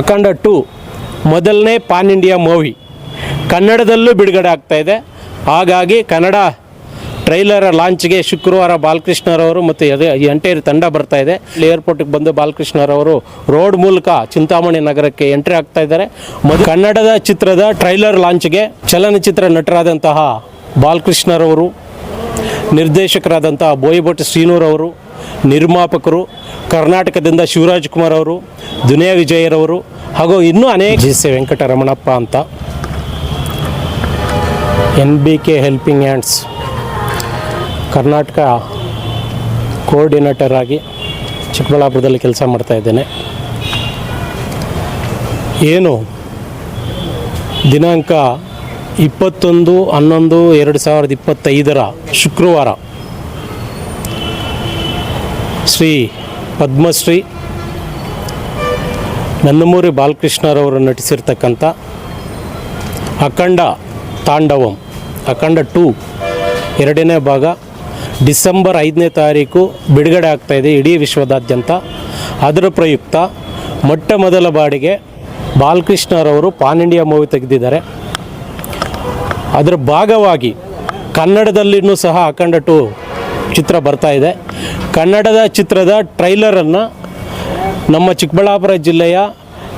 ಅಖಂಡ ಟು ಮೊದಲನೇ PAN India movie. ಕನ್ನಡದಲ್ಲೂ ಬಿಡುಗಡೆ ಆಗ್ತಾ ಇದೆ. ಹಾಗಾಗಿ ಕನ್ನಡ ಟ್ರೈಲರ್ ಲಾಂಚ್ಗೆ ಶುಕ್ರವಾರ ಬಾಲಕೃಷ್ಣರವರು ಮತ್ತು ಎಂಟೈರ್ ತಂಡ ಬರ್ತಾ ಇದೆ. ಏರ್ಪೋರ್ಟಿಗೆ ಬಂದು ಬಾಲಕೃಷ್ಣರವರು ರೋಡ್ ಮೂಲಕ ಚಿಂತಾಮಣಿ ನಗರಕ್ಕೆ ಎಂಟ್ರಿ ಆಗ್ತಾ ಇದ್ದಾರೆ. ಮೊದಲು ಕನ್ನಡದ ಚಿತ್ರದ ಟ್ರೈಲರ್ ಲಾಂಚ್ಗೆ ಚಲನಚಿತ್ರ ನಟರಾದಂತಹ ಬಾಲಕೃಷ್ಣರವರು ನಿರ್ದೇಶಕರಾದಂತಹ ಬೋಯಿಭಟ್ ಶ್ರೀನೂರವರು ನಿರ್ಮಾಪಕರು, ಕರ್ನಾಟಕದಿಂದ ಶಿವರಾಜ್ ಕುಮಾರ್ ಅವರು, ದುನಿಯಾ ವಿಜಯರವರು ಹಾಗೂ ಇನ್ನೂ ಅನೇಕ ಜಿ ಸಿ ವೆಂಕಟರಮಣಪ್ಪ ಅಂತ. N B K helping hands Karnataka coordinator ಆಗಿ ಚಿಕ್ಕಬಳ್ಳಾಪುರದಲ್ಲಿ ಕೆಲಸ ಮಾಡ್ತಾ ಇದ್ದೇನೆ. ಏನು ದಿನಾಂಕ ಇಪ್ಪತ್ತೊಂದು, ಹನ್ನೊಂದು, ಎರಡು ಸಾವಿರದ ಇಪ್ಪತ್ತೈದರ ಶುಕ್ರವಾರ ಶ್ರೀ ಪದ್ಮಶ್ರೀ ನನ್ನಮೂರಿ ಬಾಲಕೃಷ್ಣರವರು ನಟಿಸಿರ್ತಕ್ಕಂಥ ಅಖಂಡ ತಾಂಡವಂ, ಅಖಂಡ ಟೂ, ಎರಡನೇ ಭಾಗ, ಡಿಸೆಂಬರ್ ಐದನೇ ತಾರೀಕು ಬಿಡುಗಡೆ ಆಗ್ತಾಯಿದೆ ಇಡೀ ವಿಶ್ವದಾದ್ಯಂತ. ಅದರ ಪ್ರಯುಕ್ತ ಮೊಟ್ಟ ಮೊದಲ ಬಾಡಿಗೆ ಬಾಲಕೃಷ್ಣರವರು ಪಾನ್ ಇಂಡಿಯಾ ಮೂವಿ ತೆಗೆದಿದ್ದಾರೆ. ಅದರ ಭಾಗವಾಗಿ ಕನ್ನಡದಲ್ಲಿನೂ ಸಹ ಅಖಂಡ ಟು ಚಿತ್ರ ಬರ್ತಾ ಇದೆ. ಕನ್ನಡದ ಚಿತ್ರದ ಟ್ರೈಲರನ್ನು ನಮ್ಮ ಚಿಕ್ಕಬಳ್ಳಾಪುರ ಜಿಲ್ಲೆಯ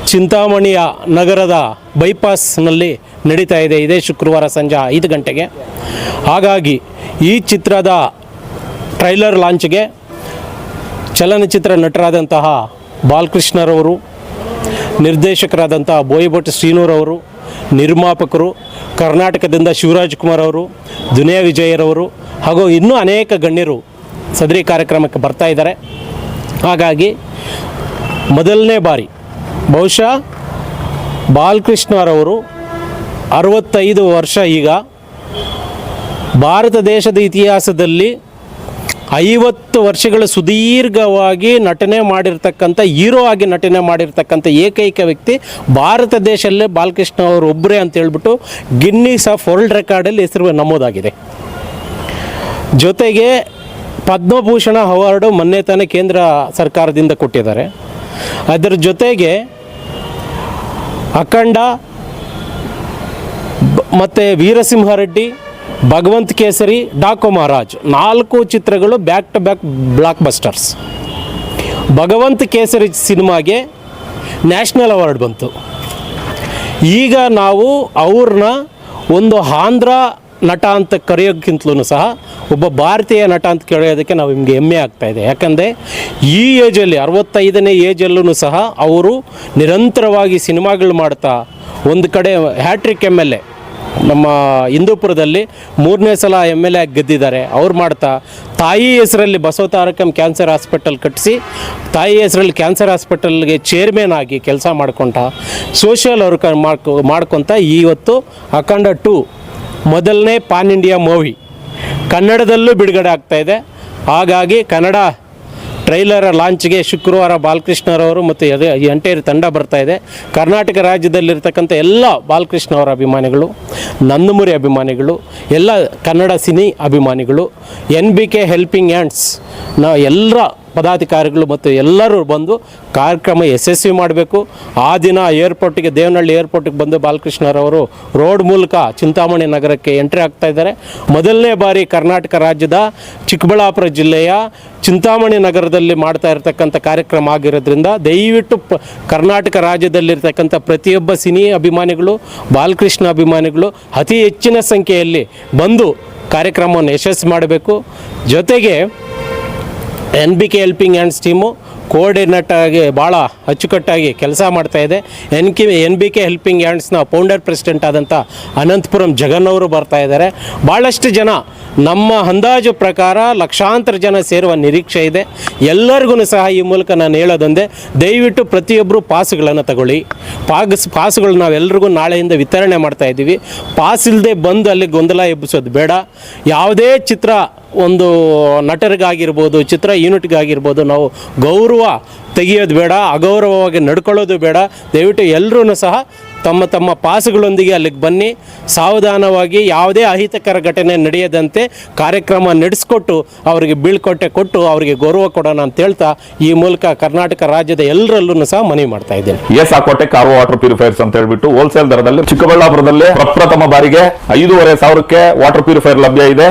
ಚಿಂತಾಮಣಿಯ ನಗರದ ಬೈಪಾಸ್ನಲ್ಲಿ ನಡೀತಾ ಇದೆ. ಇದೇ ಶುಕ್ರವಾರ ಸಂಜೆ ಐದು ಗಂಟೆಗೆ. ಹಾಗಾಗಿ ಈ ಚಿತ್ರದ ಟ್ರೈಲರ್ ಲಾಂಚ್ಗೆ ಚಲನಚಿತ್ರ ನಟರಾದಂತಹ ಬಾಲಕೃಷ್ಣರವರು ನಿರ್ದೇಶಕರಾದಂತಹ ಬೋಯಿಭಟ್ ಶ್ರೀನೂರವರು, ನಿರ್ಮಾಪಕರು, ಕರ್ನಾಟಕದಿಂದ ಶಿವರಾಜ್ ಕುಮಾರ್ ಅವರು, ದುನಿಯಾ ವಿಜಯರವರು ಹಾಗೂ ಇನ್ನೂ ಅನೇಕ ಗಣ್ಯರು ಸದರಿ ಕಾರ್ಯಕ್ರಮಕ್ಕೆ ಬರ್ತಾ ಇದ್ದಾರೆ. ಹಾಗಾಗಿ ಮೊದಲನೇ ಬಾರಿ ಬಹುಶಃ ಬಾಲಕೃಷ್ಣರವರು ಅರವತ್ತೈದು ವರ್ಷ ಈಗ ಭಾರತ ದೇಶದ ಇತಿಹಾಸದಲ್ಲಿ ಐವತ್ತು ವರ್ಷಗಳ ಸುದೀರ್ಘವಾಗಿ ನಟನೆ ಮಾಡಿರ್ತಕ್ಕಂಥ, ಹೀರೋ ಆಗಿ ನಟನೆ ಮಾಡಿರ್ತಕ್ಕಂಥ ಏಕೈಕ ವ್ಯಕ್ತಿ ಭಾರತ ದೇಶದಲ್ಲೇ ಬಾಲಕೃಷ್ಣ ಅವರು ಒಬ್ಬರೇ ಅಂತ ಹೇಳ್ಬಿಟ್ಟು ಗಿನ್ನಿಸ್ ಆಫ್ ವರ್ಲ್ಡ್ ರೆಕಾರ್ಡಲ್ಲಿ ಹೆಸರು ನಮೂದಾಗಿದೆ. ಜೊತೆಗೆ ಪದ್ಮಭೂಷಣ ಅವಾರ್ಡು ಮೊನ್ನೆ ತಾನೇ ಕೇಂದ್ರ ಸರ್ಕಾರದಿಂದ ಕೊಟ್ಟಿದ್ದಾರೆ. ಅದರ ಜೊತೆಗೆ ಅಖಂಡ ಮತ್ತು ವೀರಸಿಂಹಾರೆಡ್ಡಿ, ಭಗವಂತ್ ಕೇಸರಿ ಡಾಕೋ ಮಹಾರಾಜ್ ನಾಲ್ಕು ಚಿತ್ರಗಳು back to back blockbusters Bhagavanth Kesari ಸಿನಿಮಾಗೆ ನ್ಯಾಷನಲ್ ಅವಾರ್ಡ್ ಬಂತು. ಈಗ ನಾವು ಅವ್ರನ್ನ ಒಂದು ಆಂಧ್ರ ನಟ ಅಂತ ಕರೆಯೋಕ್ಕಿಂತಲೂ ಸಹ ಒಬ್ಬ ಭಾರತೀಯ ನಟ ಅಂತ ಕರೆಯೋದಕ್ಕೆ ನಾವು ನಿಮಗೆ ಹೆಮ್ಮೆ ಆಗ್ತಾ ಇದೆ. ಯಾಕಂದರೆ ಈ ಏಜಲ್ಲಿ, ಅರವತ್ತೈದನೇ ಏಜಲ್ಲೂ ಸಹ ಅವರು ನಿರಂತರವಾಗಿ ಸಿನಿಮಾಗಳು ಮಾಡ್ತಾ, ಒಂದು ಕಡೆ ಹ್ಯಾಟ್ರಿಕ್ ಎಂ ಎಲ್ ಎ, ನಮ್ಮ ಹಿಂದೂಪುರದಲ್ಲಿ ಮೂರನೇ ಸಲ ಎಂ ಎಲ್ ಎ ಆಗಿ ಗೆದ್ದಿದ್ದಾರೆ. ಅವ್ರು ಮಾಡ್ತಾ, ತಾಯಿ ಹೆಸರಲ್ಲಿ ಬಸವ ತಾರಕಂ ಕ್ಯಾನ್ಸರ್ ಹಾಸ್ಪಿಟಲ್ ಕಟ್ಟಿಸಿ ತಾಯಿ ಹೆಸರಲ್ಲಿ ಕ್ಯಾನ್ಸರ್ ಹಾಸ್ಪಿಟಲ್ಗೆ ಚೇರ್ಮನ್ ಆಗಿ ಕೆಲಸ ಮಾಡ್ಕೊಂತ, ಸೋಷಿಯಲ್ ವರ್ಕ್ ಮಾಡ್ಕೊ, ಮಾಡ್ಕೊತ ಇವತ್ತು ಅಖಂಡ ಟು ಮೊದಲನೇ ಪಾನ್ ಇಂಡಿಯಾ ಮೂವಿ. ಕನ್ನಡದಲ್ಲೂ ಬಿಡುಗಡೆ ಆಗ್ತಾ ಇದೆ. ಹಾಗಾಗಿ ಕನ್ನಡ ಟ್ರೈಲರ್ ಲಾಂಚ್ಗೆ ಶುಕ್ರವಾರ ಬಾಲಕೃಷ್ಣರವರು ಮತ್ತು ಎಂಟೈರ್ ತಂಡ ಬರ್ತಾ ಇದೆ. ಕರ್ನಾಟಕ ರಾಜ್ಯದಲ್ಲಿರ್ತಕ್ಕಂಥ ಎಲ್ಲ ಬಾಲಕೃಷ್ಣ ಅವರ ಅಭಿಮಾನಿಗಳು, ನಂದಮುರಿ ಅಭಿಮಾನಿಗಳು, ಎಲ್ಲ ಕನ್ನಡ ಸಿನಿ ಅಭಿಮಾನಿಗಳು, N B K helping hands ನಾವು ಎಲ್ಲರ ಪದಾಧಿಕಾರಿಗಳು ಮತ್ತು ಎಲ್ಲರೂ ಬಂದು ಕಾರ್ಯಕ್ರಮ ಯಶಸ್ವಿ ಮಾಡಬೇಕು. ಆ ದಿನ ಏರ್ಪೋರ್ಟಿಗೆ, ದೇವನಹಳ್ಳಿ ಏರ್ಪೋರ್ಟಿಗೆ ಬಂದು ಬಾಲಕೃಷ್ಣರವರು ರೋಡ್ ಮೂಲಕ ಚಿಂತಾಮಣಿ ನಗರಕ್ಕೆ ಎಂಟ್ರಿ ಆಗ್ತಾ ಇದ್ದಾರೆ. ಮೊದಲನೇ ಬಾರಿ ಕರ್ನಾಟಕ ರಾಜ್ಯದ ಚಿಕ್ಕಬಳ್ಳಾಪುರ ಜಿಲ್ಲೆಯ ಚಿಂತಾಮಣಿ ನಗರದಲ್ಲಿ ಮಾಡ್ತಾ ಇರತಕ್ಕಂಥ ಕಾರ್ಯಕ್ರಮ ಆಗಿರೋದ್ರಿಂದ ದಯವಿಟ್ಟು ಪ, ಕರ್ನಾಟಕ ರಾಜ್ಯದಲ್ಲಿರ್ತಕ್ಕಂಥ ಪ್ರತಿಯೊಬ್ಬ ಸಿನಿ ಅಭಿಮಾನಿಗಳು, ಬಾಲಕೃಷ್ಣ ಅಭಿಮಾನಿಗಳು ಅತಿ ಹೆಚ್ಚಿನ ಸಂಖ್ಯೆಯಲ್ಲಿ ಬಂದು ಕಾರ್ಯಕ್ರಮವನ್ನು ಯಶಸ್ವಿ ಮಾಡಬೇಕು. ಜೊತೆಗೆ N B K helping hands team coordinate ಆಗಿ ಭಾಳ ಅಚ್ಚುಕಟ್ಟಾಗಿ ಕೆಲಸ ಮಾಡ್ತಾ ಇದೆ. N K N B K helping ಹ್ಯಾಂಡ್ಸ್ನ founder president ಆದಂಥ ಅನಂತಪುರಂ ಜಗನ್ ಅವರು ಬರ್ತಾ ಇದ್ದಾರೆ. ಭಾಳಷ್ಟು ಜನ ನಮ್ಮ ಅಂದಾಜು ಪ್ರಕಾರ ಲಕ್ಷಾಂತರ ಜನ ಸೇರುವ ನಿರೀಕ್ಷೆ ಇದೆ. ಎಲ್ಲರಿಗೂ ಸಹ ಈ ಮೂಲಕ ನಾನು ಹೇಳೋದೊಂದೇ, ದಯವಿಟ್ಟು ಪ್ರತಿಯೊಬ್ಬರು ಪಾಸ್ಗಳನ್ನು ತಗೊಳ್ಳಿ. ಪಾಸ್ ಪಾಸ್ಗಳು ನಾವೆಲ್ಲರಿಗೂ ನಾಳೆಯಿಂದ ವಿತರಣೆ ಮಾಡ್ತಾ ಇದ್ದೀವಿ. ಪಾಸ್ ಇಲ್ಲದೆ ಬಂದು ಅಲ್ಲಿ ಗೊಂದಲ ಎಬ್ಬಿಸೋದು ಬೇಡ. ಯಾವುದೇ ಚಿತ್ರ ಒಂದು ನಟರಿಗಾಗಿರ್ಬೋದು, ಚಿತ್ರ ಯೂನಿಟ್ಗಾಗಿರ್ಬೋದು, ನಾವು ಗೌರವ ತೆಗೆಯೋದು ಬೇಡ, ಅಗೌರವವಾಗಿ ನಡ್ಕೊಳ್ಳೋದು ಬೇಡ. ದಯವಿಟ್ಟು ಎಲ್ಲರೂ ಸಹ ತಮ್ಮ ತಮ್ಮ ಪಾಸುಗಳೊಂದಿಗೆ ಅಲ್ಲಿಗೆ ಬನ್ನಿ. ಸಾವಧಾನವಾಗಿ ಯಾವುದೇ ಅಹಿತಕರ ಘಟನೆ ನಡೆಯದಂತೆ ಕಾರ್ಯಕ್ರಮ ನಡೆಸ್ಕೊಟ್ಟು, ಅವರಿಗೆ ಬೀಳ್ಕೊಟ್ಟೆ ಕೊಟ್ಟು, ಅವರಿಗೆ ಗೌರವ ಕೊಡೋಣ ಅಂತ ಹೇಳ್ತಾ ಈ ಮೂಲಕ ಕರ್ನಾಟಕ ರಾಜ್ಯದ ಎಲ್ಲರಲ್ಲೂ ಸಹ ಮನವಿ ಮಾಡ್ತಾ ಇದ್ದೇನೆ. S Aquatech car water purifiers ಅಂತ ಹೇಳ್ಬಿಟ್ಟು ಹೋಲ್ಸೇಲ್ ದರದಲ್ಲಿ ಚಿಕ್ಕಬಳ್ಳಾಪುರದಲ್ಲಿ ಪ್ರಪ್ರಥಮ ಬಾರಿಗೆ ಐದೂವರೆ ಸಾವಿರಕ್ಕೆ ವಾಟರ್ ಪ್ಯೂರಿಫೈರ್ ಲಭ್ಯ ಇದೆ.